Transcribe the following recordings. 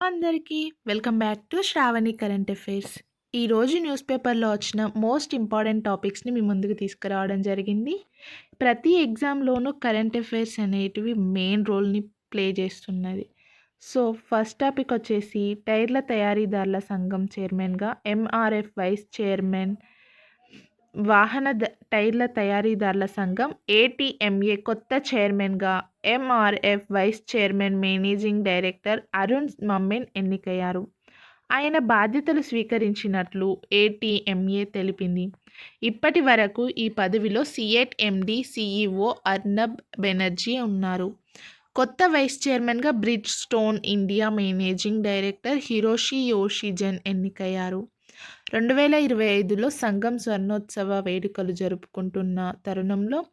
అందరికీ welcome back to Shravani current affairs. ఈరోజు news పేపర్లో వచ్చిన మోస్ట్ ఇంపార్టెంట్ టాపిక్స్ని మీ ముందుకు తీసుకురావడం జరిగింది. ప్రతి ఎగ్జామ్లోనూ కరెంట్ అఫైర్స్ అనేటివి మెయిన్ రోల్ని ప్లే చేస్తున్నది. సో ఫస్ట్ టాపిక్ వచ్చేసి టైర్ల తయారీదారుల సంఘం చైర్మన్గా ఎంఆర్ఎఫ్ వైస్ చైర్మన్ వాహన టైర్ల తయారీదారుల సంఘం ఏటీఎంఏ కొత్త చైర్మన్గా MRF vice chairman managing director Arun Mammen ఎన్నికయ్యారు. ఆయన బాధ్యతలు స్వీకరించినట్లు ఏటీఎంఏ తెలిపింది. ఇప్పటి వరకు ఈ పదవిలో CEAT MD CEO Arnab Banerjee ఉన్నారు. కొత్త వైస్ చైర్మన్గా Bridgestone India managing director Hiroshi Yoshizane ఎన్నికయ్యారు. రెండు వేల ఇరవై ఐదులో సంఘం స్వర్ణోత్సవ వేడుకలు జరుపుకుంటున్న తరుణంలో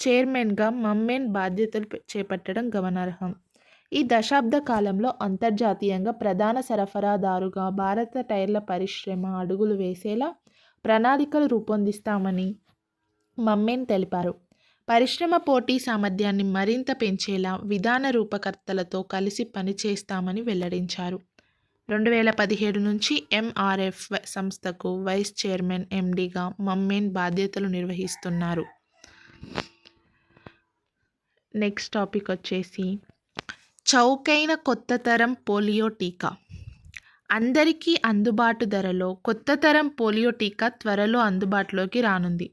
చైర్మన్గా మమ్మేన్ బాధ్యతలు చేపట్టడం గమనార్హం. ఈ దశాబ్ద కాలంలో అంతర్జాతీయంగా ప్రధాన సరఫరాదారుగా భారత టైర్ల పరిశ్రమ అడుగులు వేసేలా ప్రణాళికలు రూపొందిస్తామని మమ్మేన్ తెలిపారు. పరిశ్రమ పోటీ సామర్థ్యాన్ని మరింత పెంచేలా విధాన రూపకర్తలతో కలిసి పనిచేస్తామని వెల్లడించారు. రెండు వేల పదిహేడు నుంచి ఎంఆర్ఎఫ్ సంస్థకు వైస్ చైర్మన్ ఎండిగా మమ్మేన్ బాధ్యతలు నిర్వహిస్తున్నారు. నెక్స్ట్ టాపిక్ వచ్చేసి చౌకైన కొత్త తరం పోలియో టీకా. అందరికీ అందుబాటు ధరలో కొత్త తరం పోలియో టీకా త్వరలో అందుబాటులోకి రానుంది.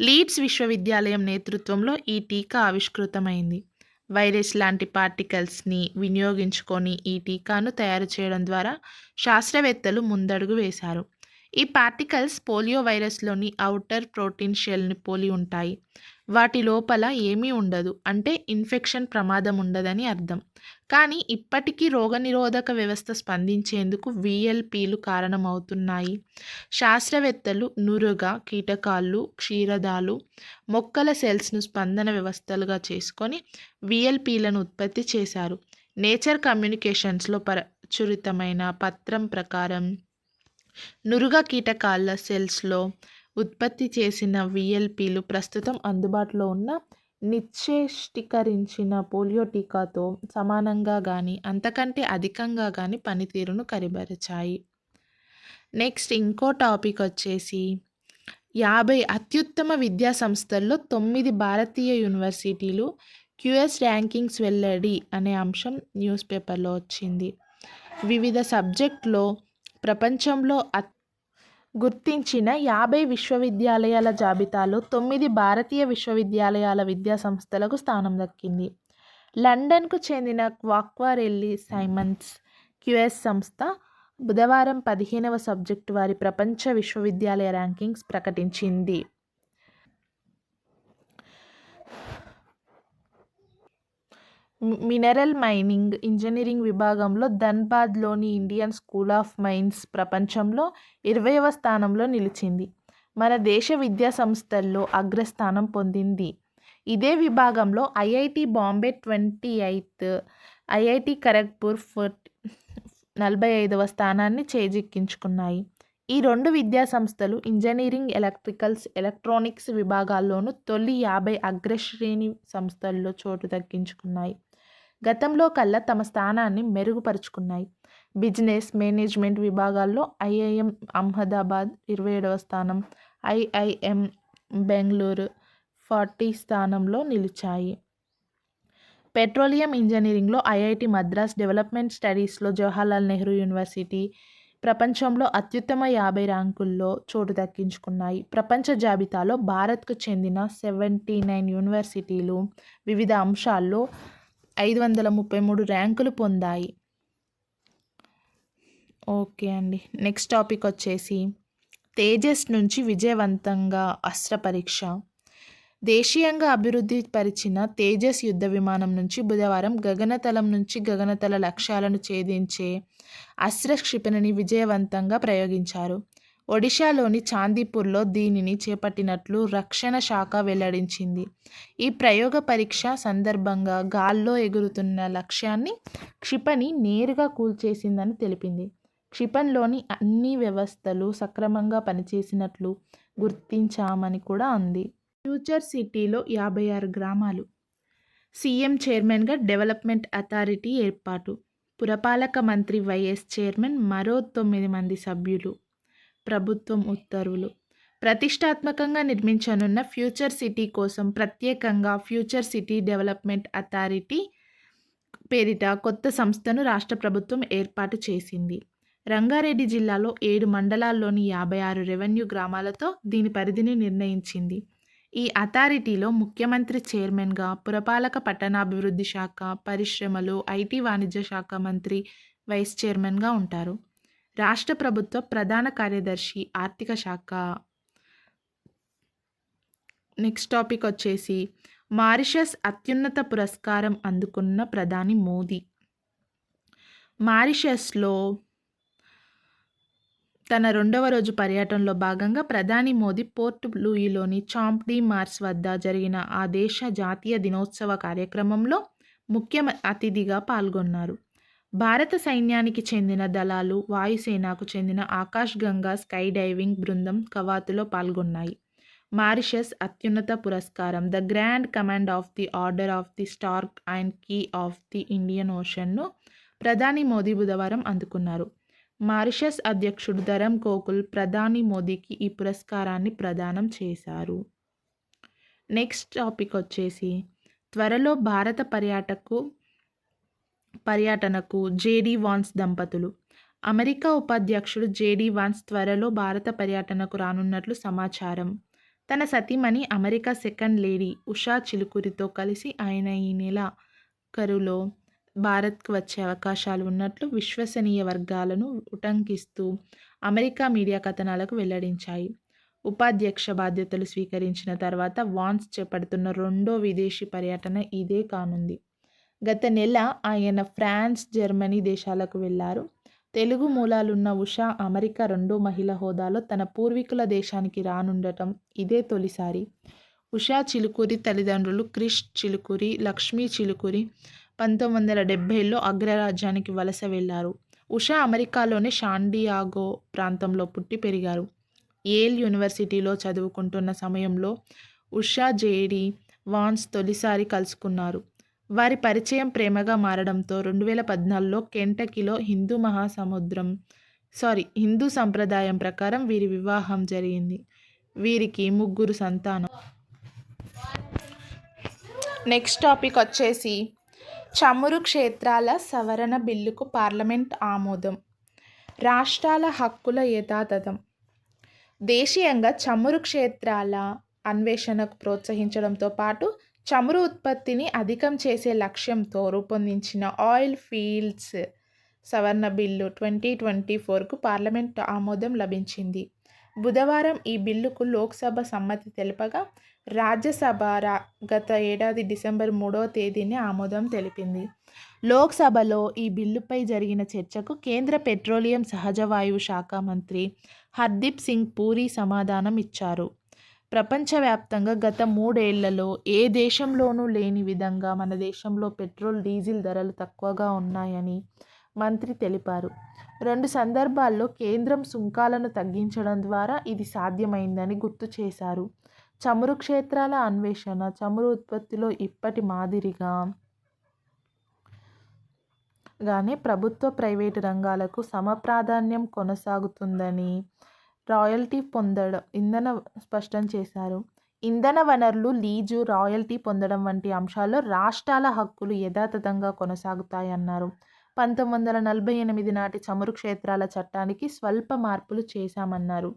లీడ్స్ విశ్వవిద్యాలయం నేతృత్వంలో ఈ టీకా ఆవిష్కృతమైంది. వైరస్ లాంటి పార్టికల్స్ని వినియోగించుకొని ఈ టీకాను తయారు చేయడం ద్వారా శాస్త్రవేత్తలు ముందడుగు వేశారు. ఈ పార్టికల్స్ పోలియో వైరస్లోని ఔటర్ ప్రోటీన్ షెల్ని పోలి ఉంటాయి. వాటి లోపల ఏమీ ఉండదు. అంటే ఇన్ఫెక్షన్ ప్రమాదం ఉండదని అర్థం. కానీ ఇప్పటికీ రోగనిరోధక వ్యవస్థ స్పందించేందుకు విఎల్పీలు కారణమవుతున్నాయి. శాస్త్రవేత్తలు నురుగ కీటకాలు క్షీరదాలు మొక్కల సెల్స్ను స్పందన వ్యవస్థలుగా చేసుకొని విఎల్పీలను ఉత్పత్తి చేశారు. నేచర్ కమ్యూనికేషన్స్లో ప్రచురితమైన పత్రం ప్రకారం నురుగ కీటకాల సెల్స్లో ఉత్పత్తి చేసిన విఎల్పిలు ప్రస్తుతం అందుబాటులో ఉన్న నిశ్చేష్టీకరించిన పోలియో టీకాతో సమానంగా కానీ అంతకంటే అధికంగా కానీ పనితీరును కరిబరిచాయి. నెక్స్ట్ ఇంకో టాపిక్ వచ్చేసి యాభై అత్యుత్తమ విద్యా సంస్థల్లో తొమ్మిది భారతీయ యూనివర్సిటీలు క్యూఎస్ ర్యాంకింగ్స్ వెల్లడి అనే అంశం న్యూస్ పేపర్లో వచ్చింది. వివిధ సబ్జెక్టులో ప్రపంచంలో అత్ గుర్తించిన యాభై విశ్వవిద్యాలయాల జాబితాలో తొమ్మిది భారతీయ విశ్వవిద్యాలయాల విద్యా సంస్థలకు స్థానం దక్కింది. లండన్కు చెందిన క్వాక్వారెల్లి సైమన్స్ క్యూఎస్ సంస్థ బుధవారం పదిహేనవ సబ్జెక్టు వారి ప్రపంచ విశ్వవిద్యాలయ ర్యాంకింగ్స్ ప్రకటించింది. మినరల్ మైనింగ్ ఇంజనీరింగ్ విభాగంలో ధన్బాద్లోని ఇండియన్ స్కూల్ ఆఫ్ మైన్స్ ప్రపంచంలో ఇరవైవ స్థానంలో నిలిచింది. మన దేశ విద్యా సంస్థల్లో అగ్రస్థానం పొందింది. ఇదే విభాగంలో IIT Bombay twenty eighth IIT Kharagpur forty నలభై ఐదవ స్థానాన్ని చేజిక్కించుకున్నాయి. ఈ రెండు విద్యా సంస్థలు ఇంజనీరింగ్ ఎలక్ట్రికల్స్ ఎలక్ట్రానిక్స్ విభాగాల్లోనూ తొలి యాభై అగ్రశ్రేణి సంస్థల్లో చోటు దక్కించుకున్నాయి. గతంలో కల్లా తమ స్థానాన్ని మెరుగుపరుచుకున్నాయి. బిజినెస్ మేనేజ్మెంట్ విభాగాల్లో ఐఐఎం అహ్మదాబాద్ ఇరవై ఏడవ స్థానం ఐఐఎం బెంగళూరు ఫార్టీ స్థానంలో నిలిచాయి. పెట్రోలియం ఇంజనీరింగ్లో ఐఐటి మద్రాస్ డెవలప్మెంట్ స్టడీస్లో జవహర్లాల్ నెహ్రూ యూనివర్సిటీ ప్రపంచంలో అత్యుత్తమ యాభై ర్యాంకుల్లో చోటు దక్కించుకున్నాయి. ప్రపంచ జాబితాలో భారత్కు చెందిన సెవెంటీ నైన్ యూనివర్సిటీలు వివిధ అంశాల్లో ఐదు వందల ముప్పై మూడు ర్యాంకులు పొందాయి. ఓకే అండి. నెక్స్ట్ టాపిక్ వచ్చేసి తేజస్ నుంచి విజయవంతంగా అస్త్ర పరీక్ష దేశీయంగా అభివృద్ధి పరిచిన తేజస్ యుద్ధ విమానం నుంచి బుధవారం గగనతలం నుంచి గగనతల లక్ష్యాలను ఛేదించే అస్త్ర క్షిపణిని విజయవంతంగా ప్రయోగించారు. ఒడిశాలోని చాందీపూర్లో దీనిని చేపట్టినట్లు రక్షణ శాఖ వెల్లడించింది. ఈ ప్రయోగ పరీక్ష సందర్భంగా గాల్లో ఎగురుతున్న లక్ష్యాన్ని క్షిపణి నేరుగా కూల్చేసిందని తెలిపింది. క్షిపణిలోని అన్ని వ్యవస్థలు సక్రమంగా పనిచేసినట్లు గుర్తించామని కూడా అంది. ఫ్యూచర్ సిటీలో యాభై ఆరు గ్రామాలు. సీఎం చైర్మన్గా డెవలప్మెంట్ అథారిటీ ఏర్పాటు. పురపాలక మంత్రి వైఎస్ చైర్మన్ మరో తొమ్మిది మంది సభ్యులు. ప్రభుత్వం ఉత్తర్వులు. ప్రతిష్టాత్మకంగా నిర్మించనున్న ఫ్యూచర్ సిటీ కోసం ప్రత్యేకంగా ఫ్యూచర్ సిటీ డెవలప్మెంట్ అథారిటీ పేరిట కొత్త సంస్థను రాష్ట్ర ప్రభుత్వం ఏర్పాటు చేసింది. రంగారెడ్డి జిల్లాలో ఏడు మండలాల్లోని యాభై ఆరు రెవెన్యూ గ్రామాలతో దీని పరిధిని నిర్ణయించింది. ఈ అథారిటీలో ముఖ్యమంత్రి చైర్మన్గా పురపాలక పట్టణాభివృద్ధి శాఖ పరిశ్రమలు ఐటీ వాణిజ్య శాఖ మంత్రి వైస్ చైర్మన్గా ఉంటారు. రాష్ట్ర ప్రభుత్వ ప్రధాన కార్యదర్శి ఆర్థిక శాఖ. నెక్స్ట్ టాపిక్ వచ్చేసి మారిషస్ అత్యున్నత పురస్కారం అందుకున్న ప్రధాని మోదీ. మారిషస్లో తన రెండవ రోజు పర్యటనలో భాగంగా ప్రధాని మోదీ పోర్ట్ లూయిలోని చాంప్డీ మార్స్ వద్ద జరిగిన ఆ దేశ జాతీయ దినోత్సవ కార్యక్రమంలో ముఖ్య అతిథిగా పాల్గొన్నారు. భారత సైన్యానికి చెందిన దళాలు వాయుసేనకు చెందిన ఆకాష్ గంగా స్కై డైవింగ్ బృందం కవాతులో పాల్గొన్నాయి. మారిషస్ అత్యున్నత పురస్కారం the Grand Command of the Order of the Star and Key of the Indian ఓషన్ను ప్రధాని మోదీ బుధవారం అందుకున్నారు. మారిషస్ అధ్యక్షుడు ధరం కోకుల్ ప్రధాని మోదీకి ఈ పురస్కారాన్ని ప్రదానం చేశారు. నెక్స్ట్ టాపిక్ వచ్చేసి త్వరలో భారత పర్యాటకు పర్యటనకు జేడీ వాన్స్ దంపతులు. అమెరికా ఉపాధ్యక్షుడు జేడీ వాన్స్ త్వరలో భారత పర్యటనకు రానున్నట్లు సమాచారం. తన సతీమణి అమెరికా సెకండ్ లేడీ ఉషా చిలుకూరితో కలిసి ఆయన ఈ నెల కరులో భారత్కు వచ్చే అవకాశాలు ఉన్నట్లు విశ్వసనీయ వర్గాలను ఉటంకిస్తూ అమెరికా మీడియా కథనాలకు వెల్లడించాయి. ఉపాధ్యక్ష బాధ్యతలు స్వీకరించిన తర్వాత వాన్స్ చేపడుతున్న రెండో విదేశీ పర్యటన ఇదే కానుంది. గత నెల ఆయన ఫ్రాన్స్ జర్మనీ దేశాలకు వెళ్ళారు తెలుగు మూలాలున్న ఉషా అమెరికా రెండో మహిళ హోదాలో తన పూర్వీకుల దేశానికి రానుండటం ఇదే తొలిసారి. ఉషా చిలుకూరి తల్లిదండ్రులు క్రిష్ చిలుకూరి లక్ష్మీ చిలుకూరి పంతొమ్మిది వందల డెబ్భైలో అగ్రరాజ్యానికి వలస వెళ్ళారు. ఉషా అమెరికాలోని షాండియాగో ప్రాంతంలో పుట్టి పెరిగారు. ఏల్ యూనివర్సిటీలో చదువుకుంటున్న సమయంలో ఉషా జేడి వాన్స్ తొలిసారి కలుసుకున్నారు. వారి పరిచయం ప్రేమగా మారడంతో రెండు వేల పద్నాలుగులో కెంటకీలో హిందూ మహాసముద్రం సారీ హిందూ సంప్రదాయం ప్రకారం వీరి వివాహం జరిగింది. వీరికి ముగ్గురు సంతానం. నెక్స్ట్ టాపిక్ వచ్చేసి చమురు క్షేత్రాల సవరణ బిల్లుకు పార్లమెంట్ ఆమోదం. రాష్ట్రాల హక్కుల యథాతథం. దేశీయంగా చమురు క్షేత్రాల అన్వేషణకు ప్రోత్సహించడంతో పాటు చమురు ఉత్పత్తిని అధికం చేసే లక్ష్యంతో రూపొందించిన ఆయిల్ ఫీల్డ్స్ సవరణ బిల్లు ట్వంటీ ట్వంటీ ఫోర్కు పార్లమెంట్ ఆమోదం లభించింది. బుధవారం ఈ బిల్లుకు లోక్సభ సమ్మతి తెలపగా రాజ్యసభ రా గత ఏడాది డిసెంబర్ మూడవ తేదీని ఆమోదం తెలిపింది. లోక్సభలో ఈ బిల్లుపై జరిగిన చర్చకు కేంద్ర పెట్రోలియం సహజ వాయువు శాఖ మంత్రి హర్దీప్ సింగ్ పూరి సమాధానం ఇచ్చారు. ప్రపంచవ్యాప్తంగా గత మూడేళ్ళలో ఏ దేశంలోనూ లేని విధంగా మన దేశంలో పెట్రోల్ డీజిల్ ధరలు తక్కువగా ఉన్నాయని మంత్రి తెలిపారు. రెండు సందర్భాల్లో కేంద్రం సుంకాలను తగ్గించడం ద్వారా ఇది సాధ్యమైందని గుర్తు చేశారు. చమురు క్షేత్రాల అన్వేషణ చమురు ఉత్పత్తిలో ఇప్పటి మాదిరిగా గానే ప్రభుత్వ ప్రైవేటు రంగాలకు సమప్రాధాన్యం కొనసాగుతుందని రాయల్టీ పొందడం ఇంధన స్పష్టం చేశారు. ఇంధన వనరులు లీజు రాయల్టీ పొందడం వంటి అంశాల్లో రాష్ట్రాల హక్కులు యథాతథంగా కొనసాగుతాయన్నారు. పంతొమ్మిది వందల నలభై ఎనిమిది నాటి చమురు క్షేత్రాల చట్టానికి స్వల్ప మార్పులు చేశామన్నారు.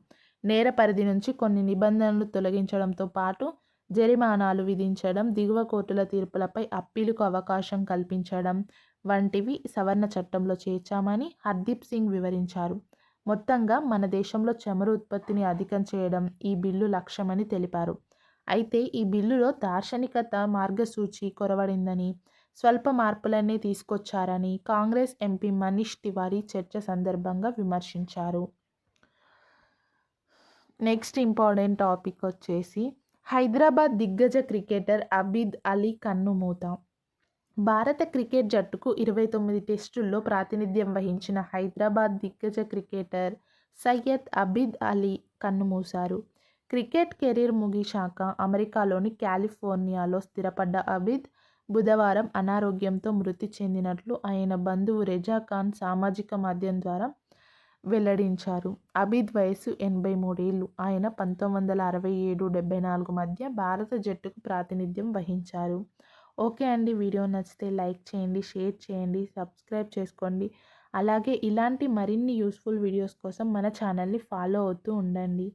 నేర పరిధి నుంచి కొన్ని నిబంధనలు తొలగించడంతో పాటు జరిమానాలు విధించడం దిగువ కోర్టుల తీర్పులపై అప్పీలుకు అవకాశం కల్పించడం వంటివి సవరణ చట్టంలో చేర్చామని హర్దీప్ సింగ్ వివరించారు. మొత్తంగా మన దేశంలో చమురు ఉత్పత్తిని అధికం చేయడం ఈ బిల్లు లక్ష్యమని తెలిపారు. అయితే ఈ బిల్లులో దార్శనికత మార్గసూచి కొరవడిందని స్వల్ప మార్పులన్నీ తీసుకొచ్చారని కాంగ్రెస్ ఎంపీ మనీష్ తివారీ చర్చ సందర్భంగా విమర్శించారు. నెక్స్ట్ ఇంపార్టెంట్ టాపిక్ వచ్చేసి హైదరాబాద్ దిగ్గజ క్రికెటర్ అబిద్ అలీ కన్నుమూత. భారత క్రికెట్ జట్టుకు ఇరవై తొమ్మిది టెస్టుల్లో ప్రాతినిధ్యం వహించిన హైదరాబాద్ దిగ్గజ క్రికెటర్ సయ్యద్ అబిద్ అలీ కన్నుమూశారు. క్రికెట్ కెరీర్ ముగిశాక అమెరికాలోని కాలిఫోర్నియాలో స్థిరపడ్డ అబిద్ బుధవారం అనారోగ్యంతో మృతి చెందినట్లు ఆయన బంధువు రెజా ఖాన్ సామాజిక మాధ్యమం ద్వారా వెల్లడించారు. అబిద్ వయసు ఎనభై మూడేళ్ళు. ఆయన పంతొమ్మిది వందల అరవై ఏడు డెబ్బై నాలుగు మధ్య భారత జట్టుకు ప్రాతినిధ్యం వహించారు. ఓకే అండి. వీడియో నచ్చితే లైక్ చేయండి షేర్ చేయండి సబ్స్క్రైబ్ చేసుకోండి. అలాగే ఇలాంటి మరిన్ని యూస్ఫుల్ వీడియోస్ కోసం మన ఛానల్ని ఫాలో అవుతూ ఉండండి.